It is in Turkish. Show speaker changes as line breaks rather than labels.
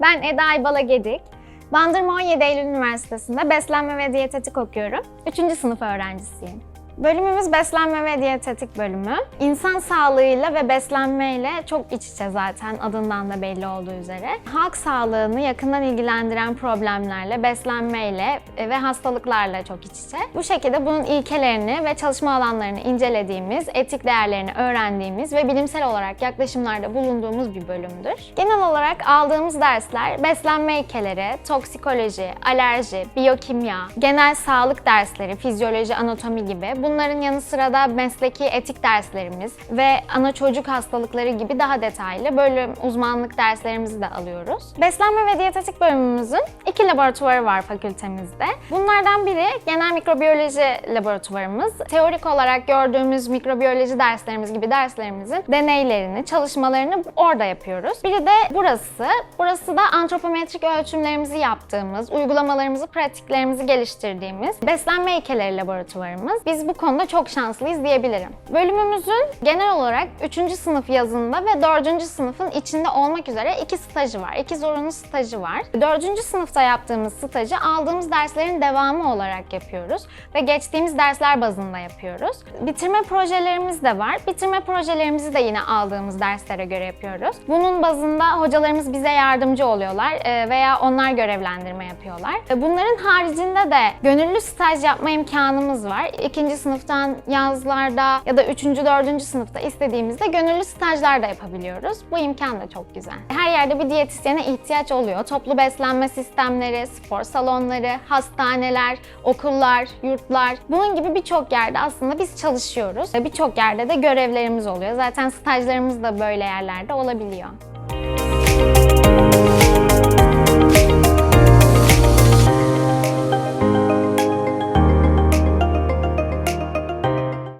ben Eda Aybala Gedik. Bandırma 17 Eylül Üniversitesi'nde beslenme ve diyetetik okuyorum. 3. sınıf öğrencisiyim. Bölümümüz beslenme ve diyetetik bölümü. İnsan sağlığıyla ve beslenmeyle çok iç içe zaten adından da belli olduğu üzere. Halk sağlığını yakından ilgilendiren problemlerle, beslenmeyle e, ve hastalıklarla çok iç içe. Bu şekilde bunun ilkelerini ve çalışma alanlarını incelediğimiz, etik değerlerini öğrendiğimiz ve bilimsel olarak yaklaşımlarda bulunduğumuz bir bölümdür. Genel olarak aldığımız dersler beslenme ilkeleri, toksikoloji, alerji, biyokimya, genel sağlık dersleri, fizyoloji, anatomi gibi. Bunların yanı sıra da mesleki etik derslerimiz ve ana çocuk hastalıkları gibi daha detaylı bölüm uzmanlık derslerimizi de alıyoruz. Beslenme ve diyetetik bölümümüzün iki laboratuvarı var fakültemizde. Bunlardan biri genel mikrobiyoloji laboratuvarımız. Teorik olarak gördüğümüz mikrobiyoloji derslerimiz gibi derslerimizin deneylerini, çalışmalarını orada yapıyoruz. Biri de burası. Burası da antropometrik ölçümlerimizi yaptığımız, uygulamalarımızı, pratiklerimizi geliştirdiğimiz beslenme ilkeleri laboratuvarımız. Biz bu konuda çok şanslıyız diyebilirim. Bölümümüzün genel olarak 3. sınıf yazında ve 4. sınıfın içinde olmak üzere iki stajı var. iki zorunlu stajı var. 4. sınıfta yaptığımız stajı aldığımız derslerin devamı olarak yapıyoruz ve geçtiğimiz dersler bazında yapıyoruz. Bitirme projelerimiz de var. Bitirme projelerimizi de yine aldığımız derslere göre yapıyoruz. Bunun bazında hocalarımız bize yardımcı oluyorlar e, veya onlar görevlendirme yapıyorlar. E, Bunların haricinde de gönüllü staj yapma imkanımız var. İkinci sınıftan yazlarda ya da üçüncü, dördüncü sınıfta istediğimizde gönüllü stajlar da yapabiliyoruz. Bu imkan da çok güzel. Her yerde bir diyetisyene ihtiyaç oluyor. Toplu beslenme sistemleri, spor salonları, hastaneler, okullar, yurtlar. Bunun gibi birçok yerde aslında biz çalışıyoruz. Birçok yerde de görevlerimiz oluyor. Zaten stajlarımız da böyle yerlerde olabiliyor.